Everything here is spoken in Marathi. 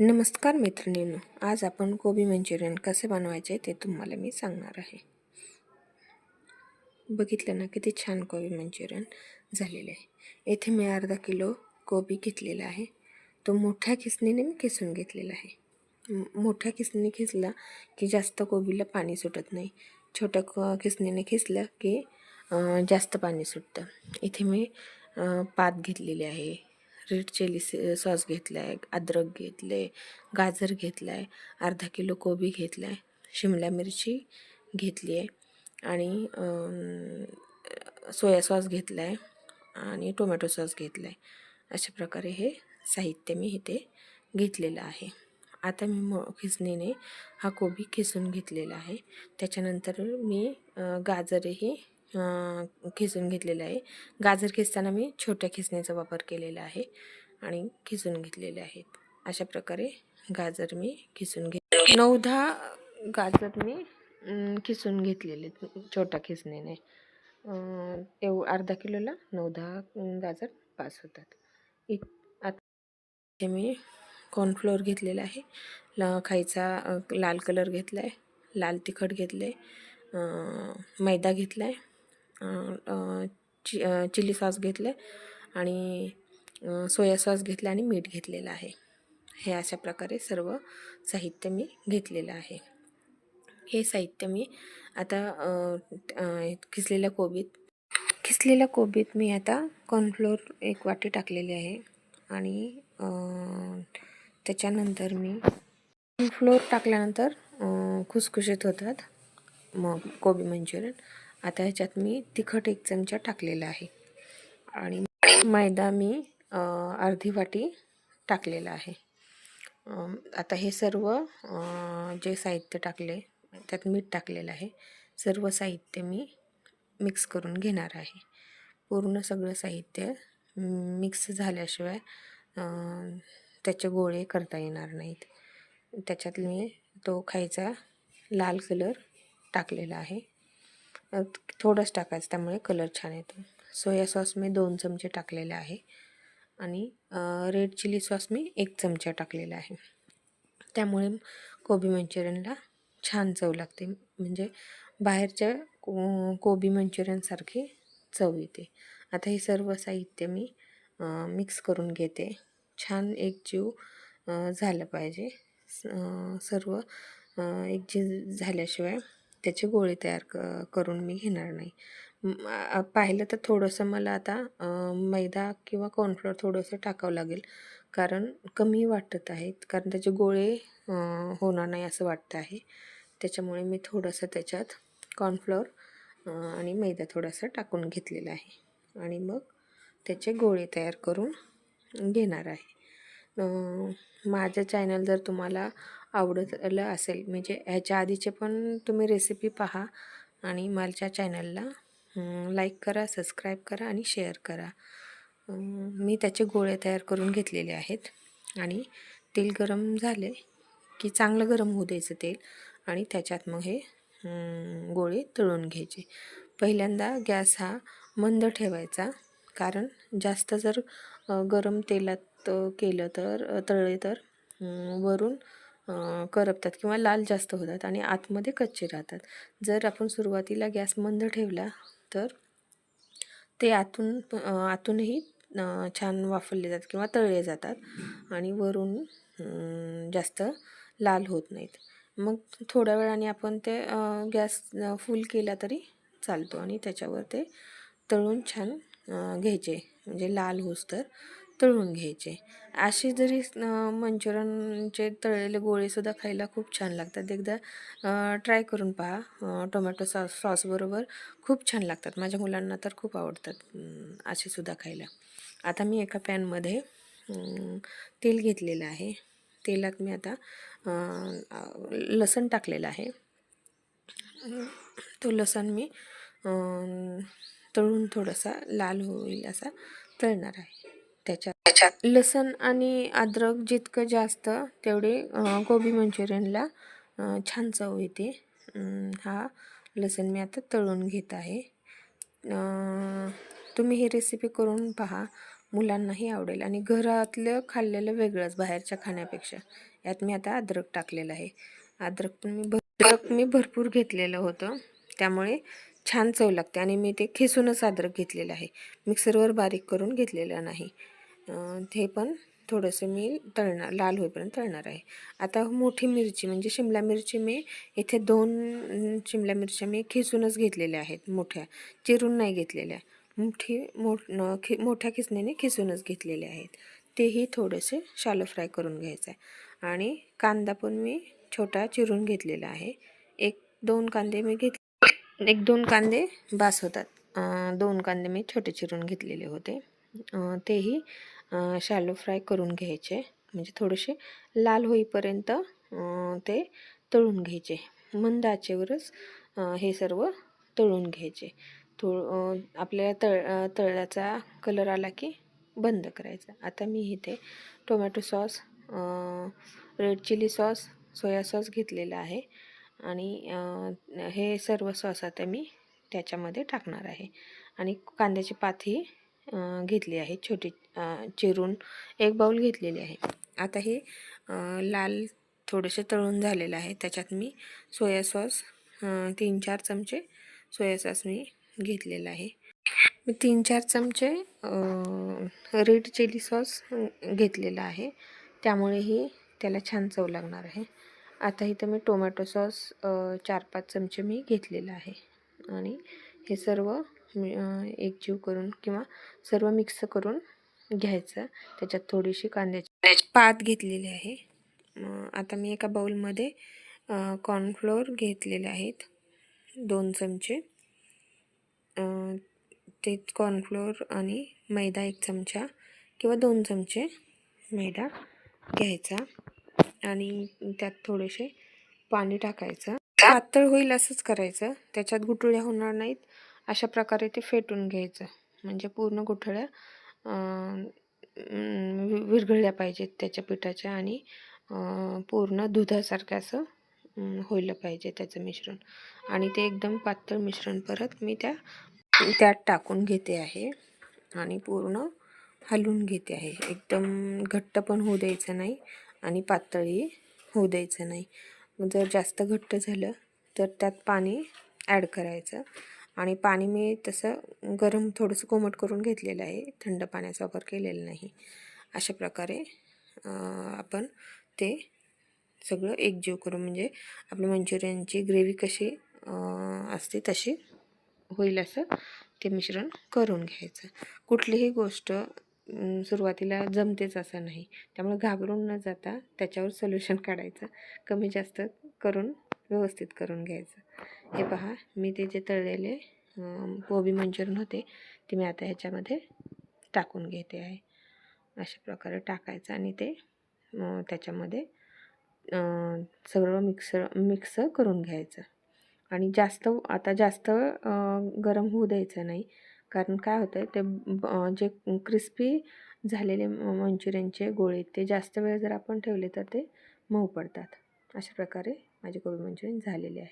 नमस्कार मैत्रिणींनो आज आपण कोबी मंचुरियन कसे बनवायचे ते तुम्हाला मी सांगणार आहे. बघितलं ना किती छान कोबी मंचुरियन झालेले आहे. येथे मी अर्धा किलो कोबी घेतलेला आहे. तो मोठ्या किसणीने मी किसून घेतलेला आहे. मोठ्या किसणीने खिसला की जास्त कोबीला पाणी सुटत नाही. छोट्या क किसणीने खिसलं की जास्त पाणी सुटतं. इथे मी पात घेतलेली आहे. रेड चिली सॉस घेतला आहे अद्रक घेतलं आहे गाजर घेतला आहे अर्धा किलो कोबी घेतला आहे शिमला मिरची घेतली आहे आणि सोया सॉस घेतला आहे आणि टोमॅटो सॉस घेतला आहे अशा प्रकारे हे साहित्य मी इथे घेतलेलं आहे. आता मी म खिसणीने हा कोबी खिसून घेतलेला आहे. त्याच्यानंतर मी गाजरही खिसून घेतलेलं आहे. गाजर खिसताना मी छोट्या खिसणीचा वापर केलेला आहे आणि खिसून घेतलेले आहेत. अशा प्रकारे गाजर मी खिसून घे नऊ दहा गाजर मी खिसून घेतलेले छोट्या खिसणीने. एव अर्धा किलोला नऊ दहा गाजर पास होतात. इत आता मी कॉर्नफ्लोअर घेतलेला आहे. ल खायचा लाल कलर घेतला आहे लाल तिखट घेतले मैदा घेतला आहे चि चिली सॉस घेतलं आहे आणि सोया सॉस घेतला आणि मीठ घेतलेलं आहे. हे अशा प्रकारे सर्व साहित्य मी घेतलेलं आहे. हे साहित्य मी आता अ, खिसलेल्या कोबीत खिसलेल्या कोबीत मी आता कॉर्नफ्लोअर एक वाटी टाकलेली आहे आणि त्याच्यानंतर मी कॉर्नफ्लोअर टाकल्यानंतर खुसखुशीत होतात मग कोबी मंचुरियन. आता ह्याच्यात मी तिखट एक चमचा टाकलेला आहे. आणि मैदा मी अर्धी वाटी टाकलेला आहे. आता हे सर्व जे साहित्य टाकले त्यात मीठ टाकलेलं आहे. सर्व साहित्य मी मिक्स करून घेणार आहे. पूर्ण सगळं साहित्य मिक्स झाल्याशिवाय त्याचे गोळे करता येणार नाहीत. त्याच्यात मी तो खायचा लाल कलर टाकलेला आहे. थोडंच टाकायचं त्यामुळे कलर छान येतो. सोया सॉस मी दोन चमचे टाकलेले आहे. आणि रेड चिली सॉस मी एक चमचा टाकलेला आहे. त्यामुळे कोबी मंचुरियनला छान चव लागते. म्हणजे बाहेरच्या को कोबी मंचुरियनसारखी चव येते. आता हे सर्व साहित्य मी मिक्स करून घेते. छान एकजीव जीव झालं पाहिजे. सर्व एक एकजीव झाल्याशिवाय त्याचे गोळे तयार क करून मी घेणार नाही. पाहिलं तर थोडंसं मला आता मैदा किंवा कॉर्नफ्लोअर थोडंसं टाकावं लागेल. कारण कमी वाटत आहेत. कारण त्याचे गोळे होणार नाही असं वाटतं आहे. त्याच्यामुळे मी थोडंसं त्याच्यात कॉर्नफ्लोअर आणि मैदा थोडासा टाकून घेतलेला आहे. आणि मग त्याचे गोळे तयार करून घेणार आहे. माझं चॅनल जर तुम्हाला आवडलं असेल. म्हणजे ह्याच्या आधीचे पण तुम्ही रेसिपी पहा आणि मालच्या चॅनलला लाईक करा सबस्क्राईब करा आणि शेअर करा. मी त्याचे गोळे तयार करून घेतलेले आहेत. आणि तेल गरम झाले की चांगलं गरम होऊ द्यायचं तेल आणि त्याच्यात मग हे गोळे तळून घ्यायचे. पहिल्यांदा गॅस हा मंद ठेवायचा. कारण जास्त जर गरम तेलात केलं तर तळले तर वरून करपतात किंवा लाल जास्त होतात आणि आतमध्ये कच्चे राहतात. जर आपण सुरुवातीला गॅस मंद ठेवला तर ते आतून आतूनही छान वाफरले जातात किंवा तळले जातात आणि वरून जास्त लाल होत नाहीत. मग थोड्या वेळाने आपण ते गॅस फुल केला तरी चालतो आणि त्याच्यावर ते तळून छान घ्यायचे. म्हणजे लाल होस तर. तळून घ्यायचे. असे जरी मंचुरनचे मंचुरियनचे तळलेले गोळेसुद्धा खायला खूप छान लागतात. एकदा ट्राय करून पहा. टोमॅटो सॉस सॉसबरोबर खूप छान लागतात. माझ्या मुलांना तर खूप आवडतात असेसुद्धा असे सुद्धा खायला. आता मी एका पॅनमध्ये तेल घेतलेलं आहे. तेलात मी आता लसण टाकलेलं आहे. तो लसण मी तळून थोडासा लाल होईल असा तळणार आहे. त्याच्यात. लसण आणि अद्रक जितकं जास्त तेवढे कोबी मंचुरियनला छान चव येते. हा लसण मी आता तळून घेत आहे. तुम्ही ही रेसिपी करून पहा. मुलांनाही आवडेल आणि घरातलं खाल्लेलं वेगळंच बाहेरच्या खाण्यापेक्षा. यात मी आता अद्रक टाकलेलं आहे. अद्रक पण मी अद्रक मी भरपूर घेतलेलं होतं. त्यामुळे छान चव लागते आणि मी ते खेसूनच अद्रक घेतलेलं आहे. मिक्सरवर बारीक करून घेतलेलं नाही. हे ते पण थोडंसं मी तळणार लाल होईपर्यंत तळणार आहे. आता मोठी मिरची म्हणजे शिमला मिरची मी इथे दोन शिमला मिरच्या मी खिसूनच घेतलेल्या आहेत मोठ्या. चिरून नाही घेतलेल्या. मोठी मोठ खि मोठ्या खिसण्याने खिसूनच घेतलेले आहेत. तेही थोडेसे शालो फ्राय करून घ्यायचं आहे. आणि कांदा पण मी छोटा चिरून घेतलेला आहे. एक दोन कांदे मी घेत एक दोन कांदे बास होतात. दोन कांदे मी छोटे चिरून घेतलेले होते. तेही शॅलो फ्राय करून घ्यायचे. म्हणजे थोडेसे लाल होईपर्यंत ते तळून घ्यायचे. मंद आचेवरच हे सर्व तळून घ्यायचे. थो आपल्याला तळ तळल्याचा कलर आला की बंद करायचा. आता मी इथे tomato sauce red chilli sauce soya sauce घेतलेला आहे. आणि हे सर्व सॉस आता मी त्याच्यामध्ये टाकणार आहे. आणि कांद्याची पातही घेतली आहे. छोटी चिरून एक बाऊल घेतलेली आहे. आता हे लाल थोडेसे तळून झालेलं आहे. त्याच्यात मी सोया सॉस तीन चार चमचे सोया सॉस मी घेतलेला आहे. मी तीन चार चमचे रेड चिली सॉस घेतलेला आहे. त्यामुळेही त्याला छान चव लागणार आहे. आता इथं मी टोमॅटो सॉस चार पाच चमचे मी घेतलेला आहे. आणि हे सर्व एकजीव करून किंवा सर्व मिक्स करून घ्यायचं. त्याच्यात थोडीशी कांद्याची पात घेतलेली आहे. आता मी एका बाउलमध्ये कॉर्नफ्लोअर घेतलेले आहेत. दोन चमचे. ते कॉर्नफ्लोअर आणि मैदा एक चमचा किंवा दोन चमचे मैदा घ्यायचा आणि त्यात थोडेसे पाणी टाकायचं. पातळ होईल असंच करायचं. त्याच्यात गुटुळ्या होणार नाहीत. अशा प्रकारे ते फेटून घ्यायचं. म्हणजे पूर्ण गुठळ्या वि- विरघळल्या पाहिजेत त्याच्या पिठाच्या आणि पूर्ण दुधासारखं असं होईलं पाहिजे त्याचं मिश्रण. आणि ते एकदम पातळ मिश्रण परत मी त्या त्यात टाकून घेते आहे. आणि पूर्ण हलवून घेते आहे. एकदम घट्ट पण होऊ द्यायचं नाही आणि पातळी होऊ द्यायचं नाही. जर जास्त घट्ट झालं तर त्यात पाणी ॲड करायचं. आणि पाणी मी तसं गरम थोडंसं कोमट करून घेतलेलं आहे. थंड पाण्याचा वापर केलेला नाही. अशा प्रकारे आपण ते सगळं एकजीव करून म्हणजे आपल्या मंचुरियनची ग्रेव्ही कशी असते तशी होईल असं ते मिश्रण करून घ्यायचं. कुठलीही गोष्ट सुरुवातीला जमतेच असं नाही. त्यामुळे घाबरून न जाता त्याच्यावर सोल्युशन काढायचं. कमी जास्त करून व्यवस्थित करून घ्यायचं. हे पहा मी ते जे तळलेले कोबी मंचुरियन होते ते मी आता ह्याच्यामध्ये टाकून घेते आहे. अशा प्रकारे टाकायचं आणि ते त्याच्यामध्ये सगळं मिक्सर मिक्स करून घ्यायचं. आणि जास्त आता जास्त गरम होऊ द्यायचं नाही. कारण काय होतं ते ब- जे क्रिस्पी झालेले मंचुरियनचे गोळे ते जास्त वेळ जर आपण ठेवले तर ते मऊ पडतात. अशा प्रकारे माझे कोविड मंचुरियन झालेले आहेत